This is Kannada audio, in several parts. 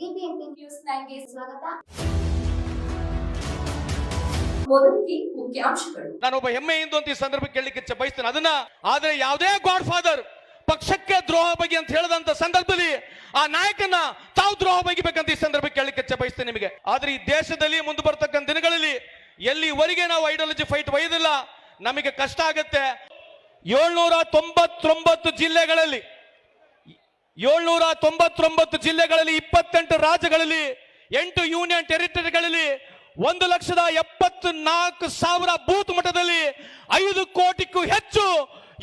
ಬಿಬಿಎಂಪಿ ನ್ಯೂಸ್ ನೈನ್ಗೆ ಸ್ವಾಗತ. ಮೊದಲಿಗೆ ನಾನೊಬ್ಬ ಹೆಮ್ಮೆಯಿಂದ ಅಂತ ಈ ಸಂದರ್ಭ ಕೇಳಲಿಕ್ಕೆ ಇಚ್ಛೆ ಬಯಸ್ತೇನೆ. ಅದನ್ನ ಆದ್ರೆ ಯಾವುದೇ ಗಾಡ್ ಫಾದರ್ ಪಕ್ಷಕ್ಕೆ ದ್ರೋಹ ಬಗ್ಗೆ ಅಂತ ಹೇಳದಂತ ಸಂದರ್ಭದಲ್ಲಿ ಆ ನಾಯಕನ ತಾವು ದ್ರೋಹ ಬಗೆಬೇಕಂತ ಈ ಸಂದರ್ಭ ಕೇಳಲಿಕ್ಕೆ ಇಚ್ಛೆ ಬಯಸ್ತೇನೆ ನಿಮಗೆ. ಆದ್ರೆ ಈ ದೇಶದಲ್ಲಿ ಮುಂದೆ ಬರ್ತಕ್ಕಂಥ ದಿನಗಳಲ್ಲಿ ಎಲ್ಲಿವರೆಗೆ ನಾವು ಐಡಿಯಾಲಜಿ ಫೈಟ್ ಒಯ್ಯೋದಿಲ್ಲ ನಮಗೆ ಕಷ್ಟ ಆಗುತ್ತೆ. ಏಳ್ನೂರ ತೊಂಬತ್ತೊಂಬತ್ತು ಜಿಲ್ಲೆಗಳಲ್ಲಿ ಏಳ್ನೂರ ತೊಂಬತ್ತೊಂಬತ್ತು ಜಿಲ್ಲೆಗಳಲ್ಲಿ, ಇಪ್ಪತ್ತೆಂಟು ರಾಜ್ಯಗಳಲ್ಲಿ, ಎಂಟು ಯೂನಿಯನ್ ಟೆರಿಟರಿಗಳಲ್ಲಿ, ಒಂದು ಲಕ್ಷದ ಎಪ್ಪತ್ತು ನಾಲ್ಕು ಸಾವಿರ ಬೂತ್ ಮಟ್ಟದಲ್ಲಿ ಐದು ಕೋಟಿಗೂ ಹೆಚ್ಚು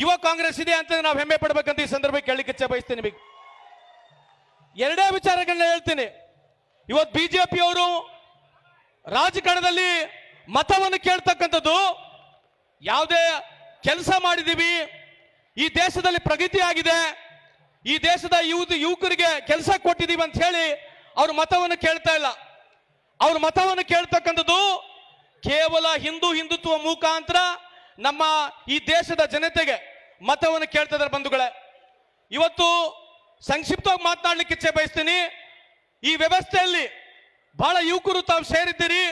ಯುವ ಕಾಂಗ್ರೆಸ್ ಇದೆ ಅಂತ ನಾವು ಹೆಮ್ಮೆ ಪಡಬೇಕಂತ ಈ ಸಂದರ್ಭ ಕೇಳಲಿಕ್ಕೆ ಬಯಸ್ತೇನೆ ನಿಮಗೆ. ಎರಡೇ ವಿಚಾರಗಳನ್ನ ಹೇಳ್ತೀನಿ. ಇವತ್ತು ಬಿಜೆಪಿ ಅವರು ರಾಜಕಾರಣದಲ್ಲಿ ಮತವನ್ನು ಕೇಳ್ತಕ್ಕಂಥದ್ದು, ಯಾವುದೇ ಕೆಲಸ ಮಾಡಿದೀವಿ ಈ ದೇಶದಲ್ಲಿ ಪ್ರಗತಿ ಆಗಿದೆ ಈ ದೇಶದ ಯುವ ಯುವಕರಿಗೆ ಕೆಲಸ ಕೊಟ್ಟಿದೀವಿ ಅಂತ ಹೇಳಿ ಅವ್ರ ಮತವನ್ನು ಕೇಳ್ತಾ ಇಲ್ಲ. ಅವ್ರ ಮತವನ್ನು ಕೇಳ್ತಕ್ಕಂಥದ್ದು ಕೇವಲ ಹಿಂದೂ ಹಿಂದುತ್ವ ಮುಖಾಂತರ ನಮ್ಮ ಈ ದೇಶದ ಜನತೆಗೆ ಮತವನ್ನು ಕೇಳ್ತಾ ಇದ್ದಾರೆ ಬಂಧುಗಳೇ. ಇವತ್ತು ಸಂಕ್ಷಿಪ್ತವಾಗಿ ಮಾತನಾಡ್ಲಿಕ್ಕೆ ಇಚ್ಛೆ ಬಯಸ್ತೀನಿ. ಈ ವ್ಯವಸ್ಥೆಯಲ್ಲಿ ಬಹಳ ಯುವಕರು ತಾವು ಸೇರಿದ್ದೀರಿ.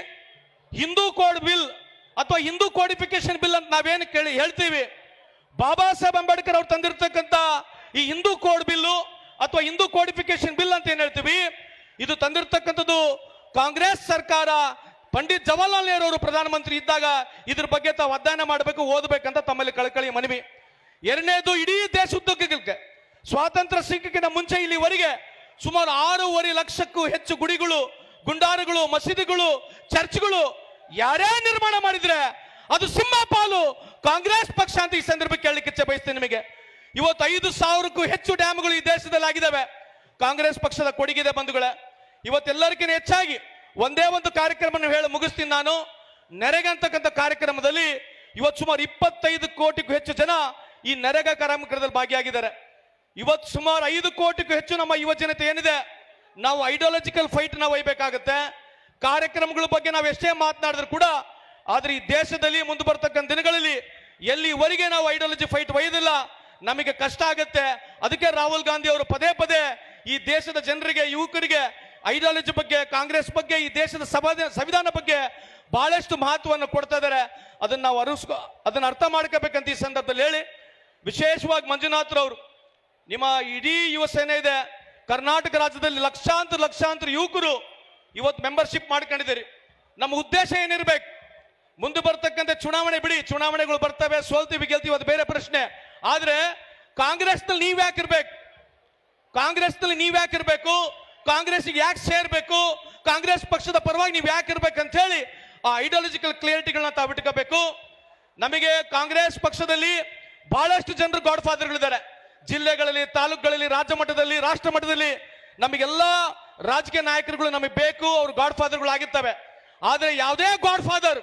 ಹಿಂದೂ ಕೋಡ್ ಬಿಲ್ ಅಥವಾ ಹಿಂದೂ ಕೋಡಿಫಿಕೇಶನ್ ಬಿಲ್ ಅಂತ ನಾವೇನು ಕೇಳಿ ಹೇಳ್ತೀವಿ. ಬಾಬಾ ಸಾಹೇಬ್ ಅಂಬೇಡ್ಕರ್ ಅವ್ರು ತಂದಿರತಕ್ಕಂತ ಈ ಹಿಂದೂ ಕೋಡ್ ಬಿಲ್ಲು ಅಥವಾ ಹಿಂದೂ ಕೋಡಿಫಿಕೇಶನ್ ಬಿಲ್ ಅಂತ ಏನ್ ಹೇಳ್ತೀವಿ? ಇದು ತಂದಿರತಕ್ಕಂಥದ್ದು ಕಾಂಗ್ರೆಸ್ ಸರ್ಕಾರ. ಪಂಡಿತ್ ಜವಾಹರ್ಲಾಲ್ ನೆಹರು ಅವರು ಪ್ರಧಾನಮಂತ್ರಿ ಇದ್ದಾಗ ಇದ್ರ ಬಗ್ಗೆ ತಾವು ಅಧ್ಯಯನ ಮಾಡಬೇಕು, ಓದಬೇಕಂತ ತಮ್ಮಲ್ಲಿ ಕಳಕಳಿ ಮನವಿ. ಎರಡನೇದು ಇಡೀ ದೇಶೋದ್ಯೋಗಕ್ಕೆ ಸ್ವಾತಂತ್ರ್ಯ ಸಿಕ್ಕಿನ ಮುಂಚೆ ಇಲ್ಲಿವರೆಗೆ ಸುಮಾರು ಆರೂವರೆ ಲಕ್ಷಕ್ಕೂ ಹೆಚ್ಚು ಗುಡಿಗಳು, ಗುಂಡಾರುಗಳು, ಮಸೀದಿಗಳು, ಚರ್ಚ್ಗಳು ಯಾರೇ ನಿರ್ಮಾಣ ಮಾಡಿದ್ರೆ ಅದು ಸಿಂಹ ಪಾಲು ಕಾಂಗ್ರೆಸ್ ಪಕ್ಷ ಅಂತ ಈ ಸಂದರ್ಭಕ್ಕೆ ಹೇಳಲಿಕ್ಕೆ ಇಚ್ಛೆ ಬಯಸ್ತೇನೆ ನಿಮಗೆ. ಇವತ್ತು ಐದು ಸಾವಿರಕ್ಕೂ ಹೆಚ್ಚು ಡ್ಯಾಮ್ಗಳು ಈ ದೇಶದಲ್ಲಿ ಆಗಿದ್ದಾವೆ ಕಾಂಗ್ರೆಸ್ ಪಕ್ಷದ ಕೊಡುಗಿದೆ ಬಂಧುಗಳೇ ಇವತ್ತೆಲ್ಲರಿಗಿಂತ ಹೆಚ್ಚಾಗಿ ಒಂದೇ ಒಂದು ಕಾರ್ಯಕ್ರಮ ಹೇಳಿ ಮುಗಿಸ್ತೀನಿ ನಾನು. ನೆರೆಗೆ ಅಂತಕ್ಕಂಥ ಕಾರ್ಯಕ್ರಮದಲ್ಲಿ ಇವತ್ತು ಸುಮಾರು ಇಪ್ಪತ್ತೈದು ಕೋಟಿಗೂ ಹೆಚ್ಚು ಜನ ಈ ನೆರೆಗ ಕಾರ್ಯಕ್ರಮದಲ್ಲಿ ಭಾಗಿಯಾಗಿದ್ದಾರೆ. ಇವತ್ತು ಸುಮಾರು ಐದು ಕೋಟಿಗೂ ಹೆಚ್ಚು ನಮ್ಮ ಯುವ ಜನತೆ ಏನಿದೆ, ನಾವು ಐಡಿಯಾಲಜಿಕಲ್ ಫೈಟ್ ನಾವು ಒಯ್ಬೇಕಾಗತ್ತೆ. ಕಾರ್ಯಕ್ರಮಗಳ ಬಗ್ಗೆ ನಾವು ಎಷ್ಟೇ ಮಾತನಾಡಿದ್ರು ಕೂಡ, ಆದ್ರೆ ಈ ದೇಶದಲ್ಲಿ ಮುಂದೆ ಬರ್ತಕ್ಕಂಥ ದಿನಗಳಲ್ಲಿ ಎಲ್ಲಿವರೆಗೆ ನಾವು ಐಡಿಯಾಲಜಿ ಫೈಟ್ ಒಯ್ಯೋದಿಲ್ಲ ನಮಗೆ ಕಷ್ಟ ಆಗುತ್ತೆ. ಅದಕ್ಕೆ ರಾಹುಲ್ ಗಾಂಧಿ ಅವರು ಪದೇ ಪದೇ ಈ ದೇಶದ ಜನರಿಗೆ, ಯುವಕರಿಗೆ, ಐಡಿಯಾಲಜಿ ಬಗ್ಗೆ, ಕಾಂಗ್ರೆಸ್ ಬಗ್ಗೆ, ಈ ದೇಶದ ಸಭಾ- ಸಂವಿಧಾನ ಬಗ್ಗೆ ಬಹಳಷ್ಟು ಮಹತ್ವವನ್ನು ಕೊಡ್ತಾ ಇದ್ದಾರೆ. ಅದನ್ನ ನಾವು ಅರಿಸ್ಕೊ, ಅದನ್ನ ಅರ್ಥ ಮಾಡ್ಕೋಬೇಕಂತ ಈ ಸಂದರ್ಭದಲ್ಲಿ ಹೇಳಿ. ವಿಶೇಷವಾಗಿ ಮಂಜುನಾಥ್ರವರು ನಿಮ್ಮ ಇಡೀ ಯುವ ಸೇನೆ ಇದೆ. ಕರ್ನಾಟಕ ರಾಜ್ಯದಲ್ಲಿ ಲಕ್ಷಾಂತರ ಲಕ್ಷಾಂತರ ಯುವಕರು ಇವತ್ತು ಮೆಂಬರ್ಶಿಪ್ ಮಾಡ್ಕೊಂಡಿದ್ದೀರಿ. ನಮ್ಮ ಉದ್ದೇಶ ಏನಿರ್ಬೇಕು? ಮುಂದೆ ಬರ್ತಕ್ಕಂಥ ಚುನಾವಣೆ ಬಿಡಿ. ಚುನಾವಣೆಗಳು ಬರ್ತವೆ. ಸೋಲ್ತೀವಿ, ಗೆಲ್ತೀವಿ. ಅದು ಬೇರೆ ಪ್ರಶ್ನೆ. ಆದ್ರೆ ಕಾಂಗ್ರೆಸ್ನಲ್ಲಿ ನೀವ್ ಯಾಕಿರ್ಬೇಕು ಕಾಂಗ್ರೆಸ್ನಲ್ಲಿ ನೀವ್ ಯಾಕಿರ್ಬೇಕು ಕಾಂಗ್ರೆಸ್ಗೆ ಯಾಕೆ ಸೇರ್ಬೇಕು? ಕಾಂಗ್ರೆಸ್ ಪಕ್ಷದ ಪರವಾಗಿ ನೀವು ಯಾಕೆ ಅಂತ ಹೇಳಿ ಆ ಐಡಿಯಾಲಜಿಕಲ್ ಕ್ಲಿಯರಿಟಿಗಳನ್ನ ತಾವು ಇಟ್ಕೋಬೇಕು. ನಮಗೆ ಕಾಂಗ್ರೆಸ್ ಪಕ್ಷದಲ್ಲಿ ಬಹಳಷ್ಟು ಜನರು ಗಾಡ್ ಫಾದರ್ಗಳಿದ್ದಾರೆ ಜಿಲ್ಲೆಗಳಲ್ಲಿ, ತಾಲೂಕುಗಳಲ್ಲಿ ರಾಜ್ಯ ಮಟ್ಟದಲ್ಲಿ ರಾಷ್ಟ್ರ ಮಟ್ಟದಲ್ಲಿ ನಮಗೆಲ್ಲ ರಾಜಕೀಯ ನಾಯಕರುಗಳು ನಮಗೆ ಬೇಕು, ಅವ್ರು ಗಾಡ್ ಫಾದರ್ಗಳು ಆಗಿರ್ತವೆ ಆದರೆ ಯಾವುದೇ ಗಾಡ್ ಫಾದರ್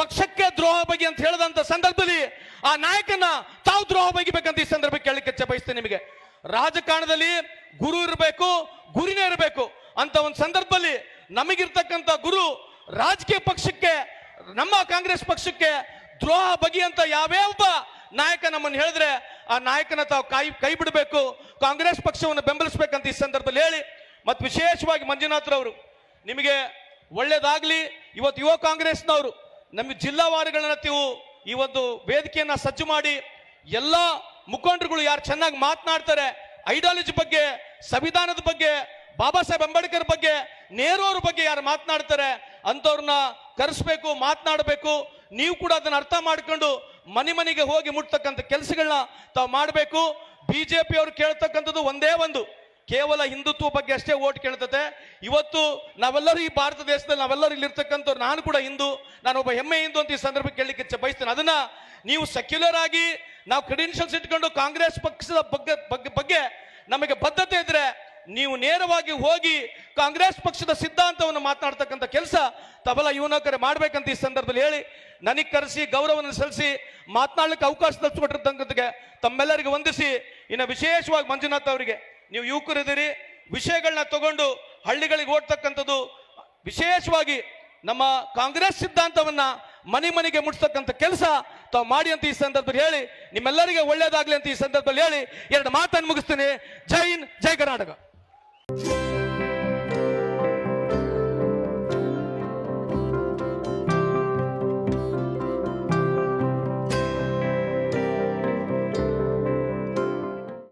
ಪಕ್ಷಕ್ಕೆ ದ್ರೋಹ ಬಗ್ಗೆ ಅಂತ ಹೇಳದಂತ ಸಂದರ್ಭದಲ್ಲಿ ಆ ನಾಯಕನ ತಾವು ದ್ರೋಹ ಬಗೆಬೇಕಂತ ಈ ಸಂದರ್ಭ ಕೇಳಲಿಕ್ಕೆ ಬಯಸ್ತೇನೆ ನಿಮಗೆ. ರಾಜಕಾರಣದಲ್ಲಿ ಗುರು ಇರಬೇಕು, ಗುರಿನೇ ಇರಬೇಕು ಅಂತ ಒಂದು ಸಂದರ್ಭದಲ್ಲಿ ನಮಗಿರ್ತಕ್ಕಂಥ ಗುರು ರಾಜಕೀಯ ಪಕ್ಷಕ್ಕೆ, ನಮ್ಮ ಕಾಂಗ್ರೆಸ್ ಪಕ್ಷಕ್ಕೆ ದ್ರೋಹ ಬಗೆಯಂತ ಯಾವೇ ಒಬ್ಬ ನಾಯಕ ನಮ್ಮನ್ನು ಹೇಳಿದ್ರೆ ಆ ನಾಯಕನ ತಾವು ಕೈ ಕೈ ಬಿಡಬೇಕು, ಕಾಂಗ್ರೆಸ್ ಪಕ್ಷವನ್ನು ಬೆಂಬಲಿಸಬೇಕಂತ ಈ ಸಂದರ್ಭದಲ್ಲಿ ಹೇಳಿ. ಮತ್ತು ವಿಶೇಷವಾಗಿ ಮಂಜುನಾಥ್ರವರು, ನಿಮಗೆ ಒಳ್ಳೇದಾಗಲಿ, ಇವತ್ತು ಯುವ ಕಾಂಗ್ರೆಸ್ನವರು ನಮಗೆ ಜಿಲ್ಲಾವಾರಿಗಳನ್ನ ನೀವು ಈ ಒಂದು ವೇದಿಕೆಯನ್ನ ಸಜ್ಜು ಮಾಡಿ, ಎಲ್ಲ ಮುಖಂಡರುಗಳು ಯಾರು ಚೆನ್ನಾಗಿ ಮಾತನಾಡ್ತಾರೆ, ಐಡಿಯಾಲಜಿ ಬಗ್ಗೆ, ಸಂವಿಧಾನದ ಬಗ್ಗೆ, ಬಾಬಾ ಸಾಹೇಬ್ ಅಂಬೇಡ್ಕರ್ ಬಗ್ಗೆ ನೇರವ್ರ ಬಗ್ಗೆ ಯಾರು ಮಾತನಾಡ್ತಾರೆ, ಅಂಥವ್ರನ್ನ ಕರೆಸ್ಬೇಕು, ಮಾತನಾಡಬೇಕು, ನೀವು ಕೂಡ ಅದನ್ನ ಅರ್ಥ ಮಾಡ್ಕೊಂಡು ಮನೆ ಮನೆಗೆ ಹೋಗಿ ಮುಟ್ತಕ್ಕಂಥ ಕೆಲಸಗಳನ್ನ ತಾವು ಮಾಡಬೇಕು. ಬಿಜೆಪಿ ಅವರು ಕೇಳ್ತಕ್ಕಂಥದ್ದು ಒಂದೇ ಒಂದು. ಕೇವಲ ಹಿಂದುತ್ವ ಬಗ್ಗೆ ಅಷ್ಟೇ ಓಟ್ ಕೇಳ್ತದೆ ಇವತ್ತು ನಾವೆಲ್ಲರೂ ಈ ಭಾರತ ದೇಶದಲ್ಲಿ ನಾವೆಲ್ಲರೂ ಇಲ್ಲಿರ್ತಕ್ಕಂಥವ್ರು, ನಾನು ಕೂಡ ಹಿಂದೂ, ನಾನು ಒಬ್ಬ ಹೆಮ್ಮೆ ಹಿಂದೂ ಅಂತ ಈ ಸಂದರ್ಭ ಕೇಳಲಿಕ್ಕೆ ಬಯಸ್ತೇನೆ. ಅದನ್ನ ನೀವು ಸೆಕ್ಯುಲರ್ ಆಗಿ ನಾವು ಕ್ರೆಡೆನ್ಷಿಯಲ್ಸ್ ಇಟ್ಕೊಂಡು ಕಾಂಗ್ರೆಸ್ ಪಕ್ಷದ ಬಗ್ಗೆ ಬಗ್ಗೆ ಬಗ್ಗೆ ನಮಗೆ ಬದ್ಧತೆ ಇದ್ರೆ ನೀವು ನೇರವಾಗಿ ಹೋಗಿ ಕಾಂಗ್ರೆಸ್ ಪಕ್ಷದ ಸಿದ್ಧಾಂತವನ್ನು ಮಾತನಾಡ್ತಕ್ಕಂಥ ಕೆಲಸ ತಬಲ ಯುವನಕರೇ ಮಾಡ್ಬೇಕಂತ ಈ ಸಂದರ್ಭದಲ್ಲಿ ಹೇಳಿ, ನನಗೆ ಕರೆಸಿ, ಗೌರವವನ್ನು ಸಲ್ಲಿಸಿ, ಮಾತನಾಡ್ಲಿಕ್ಕೆ ಅವಕಾಶ ತಪ್ಪಿಸ್ಕೊಟ್ಟಿರ್ತಕ್ಕಂಥದ್ದಿಗೆ ತಮ್ಮೆಲ್ಲರಿಗೆ ವಂದಿಸಿ, ಇನ್ನು ವಿಶೇಷವಾಗಿ ಮಂಜುನಾಥ್ ಅವರಿಗೆ. ನೀವು ಯುವಕರಿದ್ದೀರಿ ವಿಷಯಗಳನ್ನ ತಗೊಂಡು ಹಳ್ಳಿಗಳಿಗೆ ಓಡ್ತಕ್ಕಂಥದ್ದು ವಿಶೇಷವಾಗಿ ನಮ್ಮ ಕಾಂಗ್ರೆಸ್ ಸಿದ್ಧಾಂತವನ್ನ ಮನೆ ಮನೆಗೆ ಮುಟ್ಸ್ತಕ್ಕಂಥ ಕೆಲಸ ತಾವು ಮಾಡಿ ಅಂತ ಈ ಸಂದರ್ಭದಲ್ಲಿ ಹೇಳಿ, ನಿಮ್ಮೆಲ್ಲರಿಗೆ ಒಳ್ಳೇದಾಗ್ಲಿ ಅಂತ ಈ ಸಂದರ್ಭದಲ್ಲಿ ಹೇಳಿ, ಎರಡು ಮಾತನ್ನು ಮುಗಿಸ್ತೀನಿ. ಜೈ ಹಿಂದ್, ಜೈ ಕರ್ನಾಟಕ.